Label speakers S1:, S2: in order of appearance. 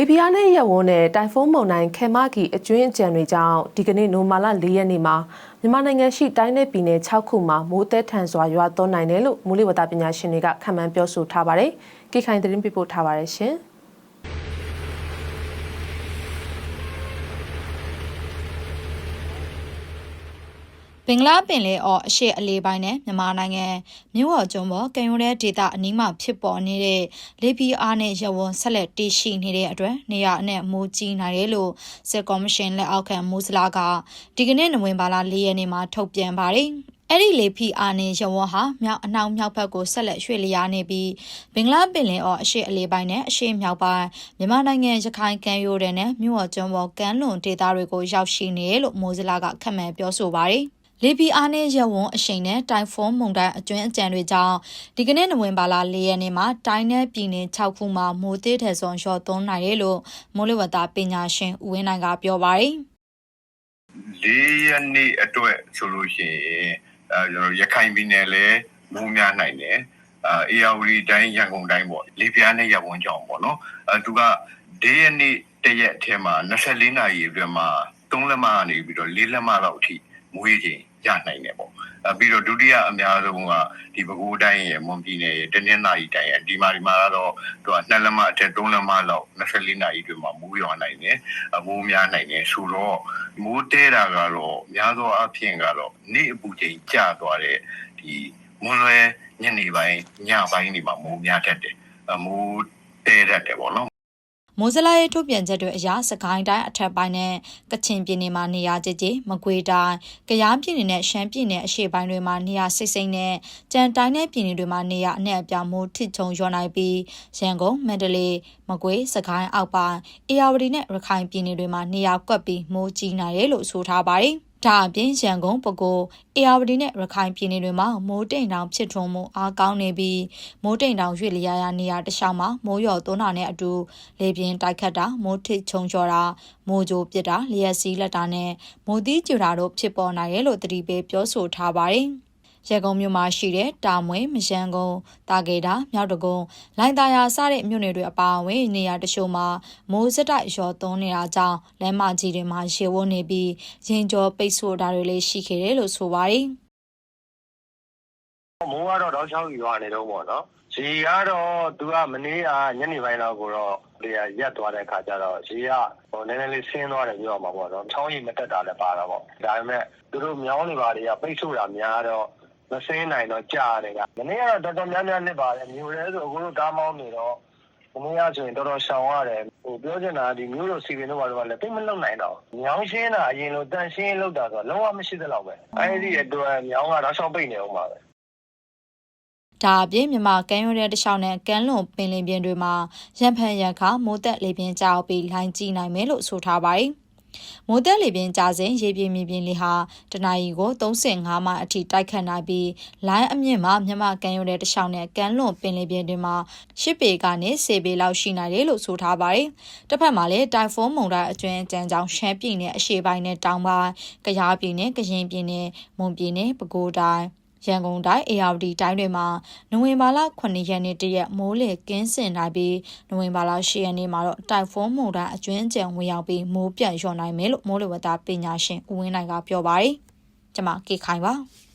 S1: လေပြင်းနဲ့ရက်ဝန်းနဲ့တိုင်ဖုန်းမုန်တိုင်းခဲမကီအကျွင်းအကြံတွေကြောင့်ဒီကနေ့နိုမာလာ၄ရက်နေ့မှာမြန်မာနိုင်ငံရှိတိုင်းနယ်ပြည်နယ်6ခုမှာမိုးသက်ထန်စွာရွာသွန်းနိုင်တယ်လို့မိုးလေဝသပညာရှင်တွေကခန့်မှန်းပြောဆိုထားပါတယ်။ကိခိုင်သတင်းပြပို့ထားပါတယ်ရှင်။
S2: ဘင်္ဂလားပင်လယ်အော်အရှေ့အလေးပိုင်းနဲ့မြန်မာနိုင်ငံမြို့ော်ကျွန်းပေါ်ကံရိုးတဲ့ဒေသအနီးမှာဖြစ်ပေါ်နေတဲ့လေပီအားနဲ့ရဝန်းဆက်လက်တည်ရှိနေတဲ့အတွက်နေရအနဲ့မိုးကြီးနိုင်တယ်လို့စစ်ကော်မရှင်လက်အောက်ခံမူစလာကဒီကနေ့နိုဝင်ဘာလ၄ရက်နေ့မှာထုတ်ပြန်ပါတယ်။အဲ့ဒီလေဖီအာနေရဝန်းဟာမြောက်အနောက်မြောက်ဘက်ကိုဆက်လက်ရွှေ့လျားနေပြီးဘင်္ဂလားပင်လယ်အော်အရှေ့အလေးပိုင်းနဲ့အရှေ့မြောက်ပိုင်းမြန်မာနိုင်ငံရခိုင်ကမ်းရိုးတန်းနဲ့မြို့ော်ကျွန်းပေါ်ကမ်းလွန်ဒေသတွေကိုရောက်ရှိနေတယ်လို့မိုးစလာကခန့်မှန်းပြောဆိုပါတယ်။ လေပီအားနဲ့ရဝွန်အရှိန်နဲ့တိုင်ဖွန်းမုန်တိုင်းအကျွမ်းအကြံတွေကြောင့်ဒီကနေ့နိုဝင်ဘာလ၄ရက်နေ့မှာတိုင်းနယ်ပြည်နယ်6ခုမှာမိုးသေးထည်စွန်လျှော့သွန်းနိုင်တယ်လို့မိုးလေဝသပညာရှင်ဦးဝင်းနိုင်ကပြောပါတယ်
S3: လေးရက်နေ့အတွက်ဆိုလို့ရှိရင်အဲကျွန်တော်ရခိုင်ပြည်နယ်လည်းမိုးများနိုင်တယ်အဲအေယာဝတီတိုင်းရန်ကုန်တိုင်းပေါ့လေပြားနဲ့ရဝန်းကြောင်ပေါ့နော်အဲသူကဒေးရက်နေ့တရက်အထက်မှာ24နာရီအတွင်းမှာ3လက်မကနေပြီးတော့4လက်မလောက်အထိမွေးချိန် ရနိုင်တယ်ပေါ့အဲပြီးတော့ဒုတိယအများဆုံးကဒီပဲခူးတိုင်းရဲ့မွန်ပြည်နယ်ရဲ့တနင်္သာရီတိုင်းရဲ့ဒီမှာဒီမှာကတော့သူက2လက်မအထက်3လက်မလောက်24နာရီအတွင်းမှာမိုးရွာနိုင်တယ်အမိုးများနိုင်တယ်ဆိုတော့မိုးတဲတာကတော့များသောအားဖြင့်ကတော့နေ့အပူချိန်ကျသွားတဲ့ဒီမွန်လွယ်ညနေပိုင်းညပိုင်းတွေမှာမိုးများတတ်တယ်အမိုးတဲတတ်တယ်ပေါ့နော်
S2: မိုးစလာရဲ့ထုတ်ပြန်ချက်တွေအရစကိုင်းတိုင်းအထက်ပိုင်းနဲ့ကချင်ပြည်နယ်မှာနေရာကျကျမကွေးတိုင်းကယားပြည်နယ်နဲ့ရှမ်းပြည်နယ်အရှေ့ပိုင်းတွေမှာနေရာစိတ်စိမ့်နဲ့ကြံတိုင်းနဲ့ပြည်နယ်တွေမှာနေရာအနှံ့အပြားမိုးထစ်ချုံရွာနိုင်ပြီးရန်ကုန်မန္တလေးမကွေးစကိုင်းအောက်ပိုင်းအေရဝတီနဲ့ရခိုင်ပြည်နယ်တွေမှာနေရာကွက်ပြီးမိုးကြီးနိုင်တယ်လို့ဆိုထားပါတယ် ဒါအပြင်ရန်ကုန်ပဲခူးအေရဝတီနဲ့ရခိုင်ပြည်နယ်တွေမှာမိုးတိမ်တောင်ဖြစ်ထွန်းမှုအားကောင်းနေပြီးမိုးတိမ်တောင်ရွေ့လျားရနေရာတခြားမှာမိုးရော်သွန်းတာနဲ့အတူလေပြင်းတိုက်ခတ်တာမိုးထစ်ချုံချော်တာမိုးကြိုပစ်တာလျက်စီးလက်တာနဲ့မိုးသီးကြူတာတို့ဖြစ်ပေါ်နိုင်တယ်လို့တတိပေးပြောဆိုထားပါတယ် ရန်ကုန်မြို့မှာရှိတဲ့တာမွေမရန်ကုန်တာကေတာမြောက်တကုံလိုင်တာယာစတဲ့မြို့နယ်တွေအပါအဝင်နေရာတချို့မှာမိုးစတိုက်ရောသွန်းနေတာကြောင့်လမ်းမကြီးတွေမှာရေဝန်းနေပြီးရင်ကျော်ပိတ်ဆို့တာတွေလည်းရှိခဲ့တယ်လို့ဆိုပါတယ်
S4: မိုးကတော့တောက်ချောင်းရွာနေတော့ပေါ့နော်။ရေကတော့သူကမနေ့ကညနေပိုင်းလောက်ကိုတော့လေကရက်သွားတဲ့ခါကျတော့ရေကဟိုနည်းနည်းလေးဆင်းသွားတယ်ပြောရမှာပေါ့နော်။ချောင်းရီမတက်တာလည်းပါတော့ပေါ့။ဒါပေမဲ့သူတို့မြောင်းနေပါတွေကပိတ်ဆို့တာများတော့ မဆင်းနိုင်တော့ကြာတယ်က။မနေ့ကတော့တော်တော်များများနစ်ပါတယ်မြို့ရဲဆိုအခုတို့ကားမောင်းနေတော့မနေ့ကဆိုရင်တော်တော်ရှောင်ရတယ်ဟိုပြောချင်တာဒီမြို့လိုစီပင်တို့ဘာလို့လဲတိတ်မလုံနိုင်တော့မြောင်းရှင်းတာအရင်လိုတန်ရှင်းလောက်တာဆိုတော့လုံးဝမရှိသလောက်ပဲအဲဒီအတွက်မြောင်းကတော့ရှောင်းပိတ်နေအောင်ပါပဲ
S2: ဒါအပြင်မြန်မာကမ်းရိုးတဲ့တခြားနဲ့ကမ်းလွန်ပင်လယ်ပြင်တွေမှာရံဖန်ရံခါမိုးတက်လေပြင်းကြောက်ပြီးလိုင်းကြီးနိုင်မယ်လို့ဆိုထားပါတယ်။ မိုးတက်လေပြင်းကြစဉ်ရေပြင်းမြေပြင်းလေဟာတနအီကို35မိုင်အထိတိုက်ခတ်နိုင်ပြီးလိုင်းအမြင့်မှာမြန်မာကမ်းရိုးတဲ့တခြားနဲ့ကမ်းလွန်ပင်လယ်ပြင်တွေမှာ10ပေကနေ10ပေလောက်ရှိနိုင်တယ်လို့ဆိုထားပါတယ်။တစ်ဖက်မှာလည်းတိုင်ဖွန်းမုန်တိုင်းအကျွမ်းအကြမ်းကြောင့်ရှမ်းပြည်နယ်အရှေ့ပိုင်းနဲ့တောင်ပိုင်း၊ကယားပြည်နယ်၊ကရင်ပြည်နယ်၊မွန်ပြည်နယ်၊ပဲခူးတိုင်း ရန်ကုန်တိုင်းအေရဝတီတိုင်းတွေမှာနိုဝင်ဘာလ9ရက်နေ့တရက်မိုးလေကင်းစင်နိုင်ပြီးနိုဝင်ဘာလ10ရက်နေ့မှာတော့တိုင်ဖွန်းမုန်တိုင်းအကျွမ်းအကျန်ဝင်ရောက်ပြီးမိုးပြန်လျော့နိုင်မယ်လို့မိုးလေဝသပညာရှင်ဦးဝင်းနိုင်ကပြောပါတယ်။ကျွန်မကေခိုင်ပါ။